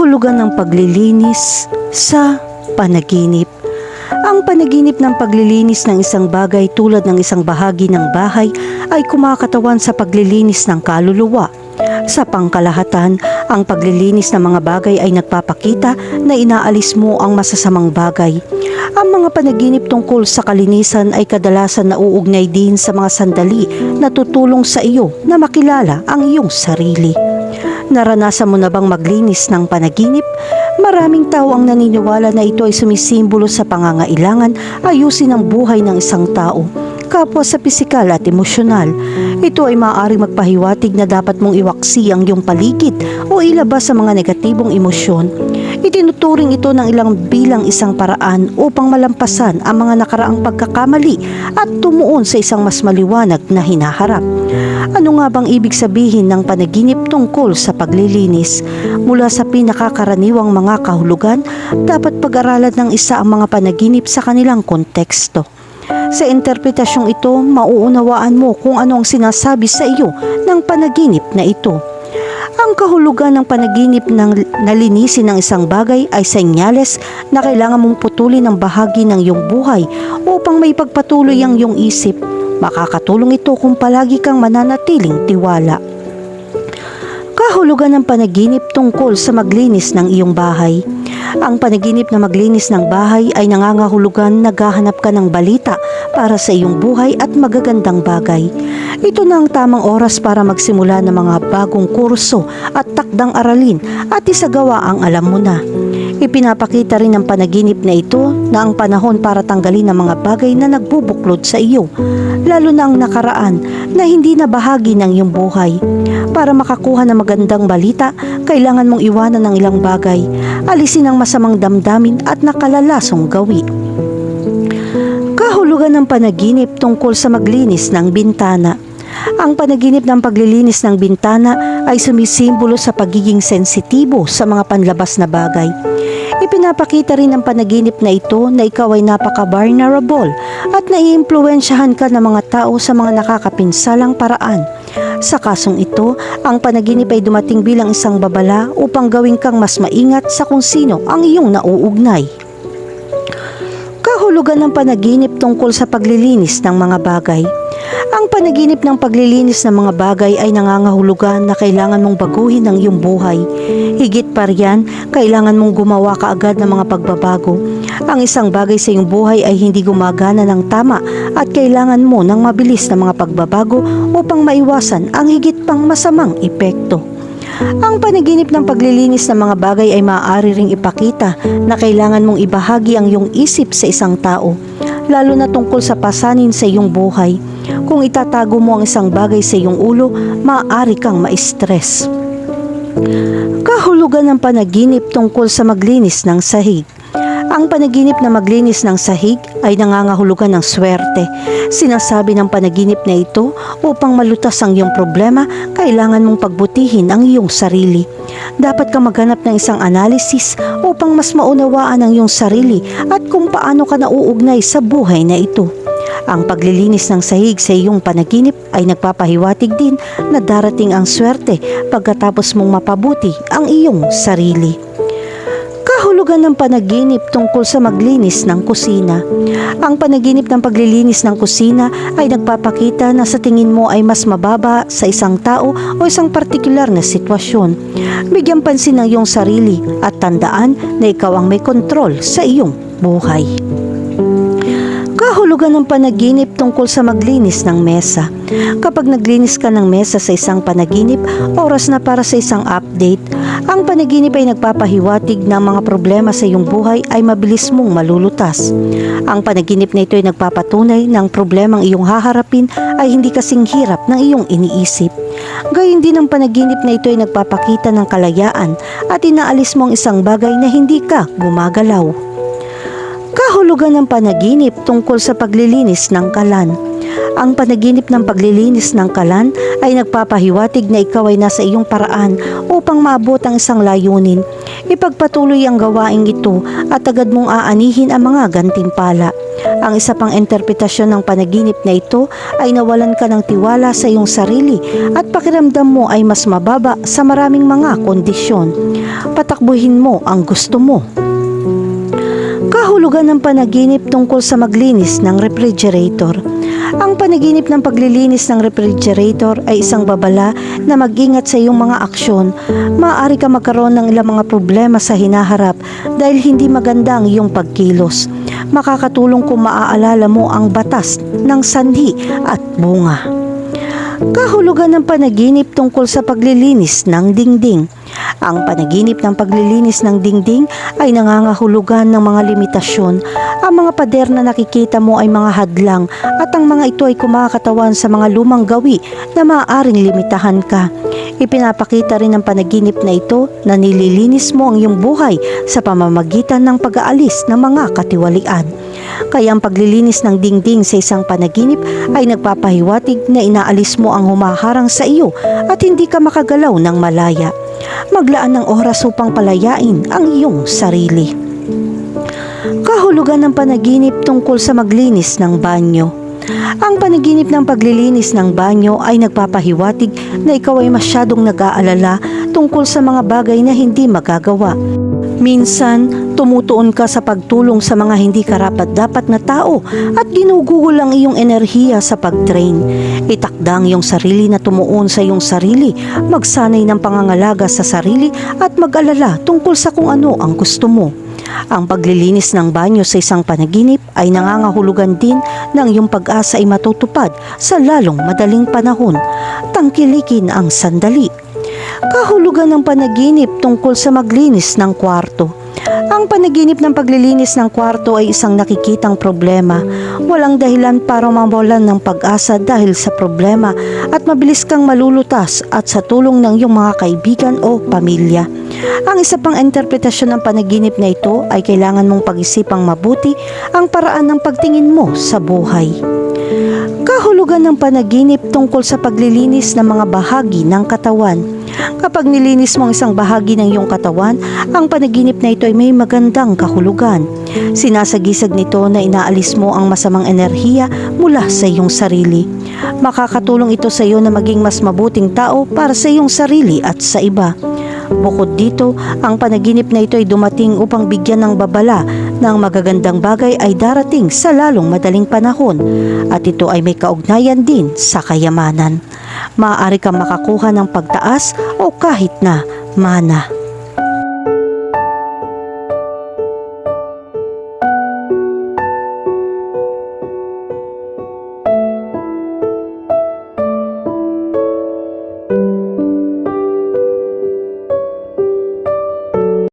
Kahulugan ng paglilinis sa panaginip. Ang panaginip ng paglilinis ng isang bagay tulad ng isang bahagi ng bahay ay kumakatawan sa paglilinis ng kaluluwa. Sa pangkalahatan, ang paglilinis ng mga bagay ay nagpapakita na inaalis mo ang masasamang bagay. Ang mga panaginip tungkol sa kalinisan ay kadalasan nauugnay din sa mga sandali na tutulong sa iyo na makilala ang iyong sarili. Naranasan mo na bang maglinis ng panaginip? Maraming tao ang naniniwala na ito ay sumisimbolo sa pangangailangan ayusin ang buhay ng isang tao, kapwa sa pisikal at emosyonal. Ito ay maaaring magpahiwatig na dapat mong iwaksi ang iyong paligid o ilabas ang mga negatibong emosyon. Itinuturing ito ng ilang bilang isang paraan upang malampasan ang mga nakaraang pagkakamali at tumuon sa isang mas maliwanag na hinaharap. Ano nga bang ibig sabihin ng panaginip tungkol sa paglilinis? Mula sa pinakakaraniwang mga kahulugan, dapat pag-aralan ng isa ang mga panaginip sa kanilang konteksto. Sa interpretasyong ito, mauunawaan mo kung ano ang sinasabi sa iyo ng panaginip na ito. Ang kahulugan ng panaginip ng nalinisin ng isang bagay ay senyales na kailangan mong putulin ang bahagi ng iyong buhay upang may pagpatuloy ang iyong isip. Makakatulong ito kung palagi kang mananatiling tiwala. Kahulugan ng panaginip tungkol sa maglinis ng iyong bahay. Ang panaginip na maglinis ng bahay ay nangangahulugan naghahanap ka ng balita para sa iyong buhay at magagandang bagay. Ito na ang tamang oras para magsimula ng mga bagong kurso at takdang aralin at isagawa ang alam mo na. Ipinapakita rin ng panaginip na ito na ang panahon para tanggalin ang mga bagay na nagbubuklod sa iyo, lalo na ang nakaraan na hindi na bahagi ng iyong buhay. Para makakuha ng magandang balita, kailangan mong iwanan ng ilang bagay, alisin ang masamang damdamin at nakalalasong gawi. Kahulugan ng panaginip tungkol sa maglinis ng bintana. Ang panaginip ng paglilinis ng bintana ay sumisimbolo sa pagiging sensitibo sa mga panlabas na bagay. Ipinapakita rin ng panaginip na ito na ikaw ay napaka-vulnerable at naiimpluwensyahan ka ng mga tao sa mga nakakapinsalang paraan. Sa kasong ito, ang panaginip ay dumating bilang isang babala upang gawin kang mas maingat sa kung sino ang iyong nauugnay. Kahulugan ng panaginip tungkol sa paglilinis ng mga bagay. Ang panaginip ng paglilinis ng mga bagay ay nangangahulugan na kailangan mong baguhin ang iyong buhay. Higit pa riyan, kailangan mong gumawa kaagad ng mga pagbabago. Ang isang bagay sa iyong buhay ay hindi gumagana ng tama at kailangan mo ng mabilis na mga pagbabago upang maiwasan ang higit pang masamang epekto. Ang panaginip ng paglilinis ng mga bagay ay maaari ring ipakita na kailangan mong ibahagi ang iyong isip sa isang tao, lalo na tungkol sa pasanin sa iyong buhay. Kung itatago mo ang isang bagay sa iyong ulo, maaari kang ma-stress. Kahulugan ng panaginip tungkol sa maglinis ng sahig. Ang panaginip na maglinis ng sahig ay nangangahulugan ng swerte. Sinasabi ng panaginip na ito upang malutas ang iyong problema, kailangan mong pagbutihin ang iyong sarili. Dapat kang maghanap ng isang analysis upang mas maunawaan ang iyong sarili at kung paano ka nauugnay sa buhay na ito. Ang paglilinis ng sahig sa iyong panaginip ay nagpapahiwatig din na darating ang swerte pagkatapos mong mapabuti ang iyong sarili. Kahulugan ng panaginip tungkol sa maglinis ng kusina. Ang panaginip ng paglilinis ng kusina ay nagpapakita na sa tingin mo ay mas mababa sa isang tao o isang partikular na sitwasyon. Bigyan pansin ng iyong sarili at tandaan na ikaw ang may kontrol sa iyong buhay. Kahulugan ng panaginip tungkol sa maglinis ng mesa. Kapag naglinis ka ng mesa sa isang panaginip, oras na para sa isang update. Ang panaginip ay nagpapahiwatig na ang mga problema sa iyong buhay ay mabilis mong malulutas. Ang panaginip na ito ay nagpapatunay ng problemang iyong haharapin ay hindi kasing hirap ng iyong iniisip. Gayun din ang panaginip na ito ay nagpapakita ng kalayaan at inaalis mo ang isang bagay na hindi ka gumagalaw. Kahulugan ng panaginip tungkol sa paglilinis ng kalan. Ang panaginip ng paglilinis ng kalan ay nagpapahiwatig na ikaw ay nasa iyong paraan upang maabot ang isang layunin. Ipagpatuloy ang gawaing ito at agad mong aanihin ang mga gantimpala. Ang isa pang interpretasyon ng panaginip na ito ay nawalan ka ng tiwala sa iyong sarili at pakiramdam mo ay mas mababa sa maraming mga kondisyon. Patakbuhin mo ang gusto mo. Kahulugan ng panaginip tungkol sa maglinis ng refrigerator. Ang panaginip ng paglilinis ng refrigerator ay isang babala na mag-ingat sa iyong mga aksyon. Maaari ka magkaroon ng ilang mga problema sa hinaharap dahil hindi maganda ang iyong pagkilos. Makakatulong kung maaalala mo ang batas ng sanhi at bunga. Kahulugan ng panaginip tungkol sa paglilinis ng dingding. Ang panaginip ng paglilinis ng dingding ay nangangahulugan ng mga limitasyon. Ang mga pader na nakikita mo ay mga hadlang at ang mga ito ay kumakatawan sa mga lumang gawi na maaaring limitahan ka. Ipinapakita rin ng panaginip na ito na nililinis mo ang iyong buhay sa pamamagitan ng pag-aalis ng mga katiwalian. Kaya ang paglilinis ng dingding sa isang panaginip ay nagpapahiwatig na inaalis mo ang humaharang sa iyo at hindi ka makagalaw ng malaya. Maglaan ng oras upang palayain ang iyong sarili. Kahulugan ng panaginip tungkol sa maglinis ng banyo. Ang panaginip ng paglilinis ng banyo ay nagpapahiwatig na ikaw ay masyadong nag-aalala tungkol sa mga bagay na hindi magagawa. Minsan, tumutuon ka sa pagtulong sa mga hindi karapat-dapat na tao at ginugugol ang iyong enerhiya sa pag-train. Itakda ang iyong sarili na tumuon sa iyong sarili, magsanay ng pangangalaga sa sarili at mag-alala tungkol sa kung ano ang gusto mo. Ang paglilinis ng banyo sa isang panaginip ay nangangahulugan din ng iyong pag-asa ay matutupad sa lalong madaling panahon. Tangkilikin ang sandali. Kahulugan ng panaginip tungkol sa maglinis ng kwarto. Ang panaginip ng paglilinis ng kwarto ay isang nakikitang problema. Walang dahilan para mawalan ng pag-asa dahil sa problema at mabilis kang malulutas at sa tulong ng iyong mga kaibigan o pamilya. Ang isa pang interpretasyon ng panaginip na ito ay kailangan mong pag-isipang mabuti ang paraan ng pagtingin mo sa buhay. Kahulugan ng panaginip tungkol sa paglilinis ng mga bahagi ng katawan. Kapag nilinis mo ang isang bahagi ng iyong katawan, ang panaginip na ito ay may magandang kahulugan. Sinasagisag nito na inaalis mo ang masamang enerhiya mula sa iyong sarili. Makakatulong ito sa iyo na maging mas mabuting tao para sa iyong sarili at sa iba. Bukod dito, ang panaginip na ito ay dumating upang bigyan ng babala na ang magagandang bagay ay darating sa lalong madaling panahon at ito ay may kaugnayan din sa kayamanan. Maaari kang makakuha ng pagtaas o kahit na mana.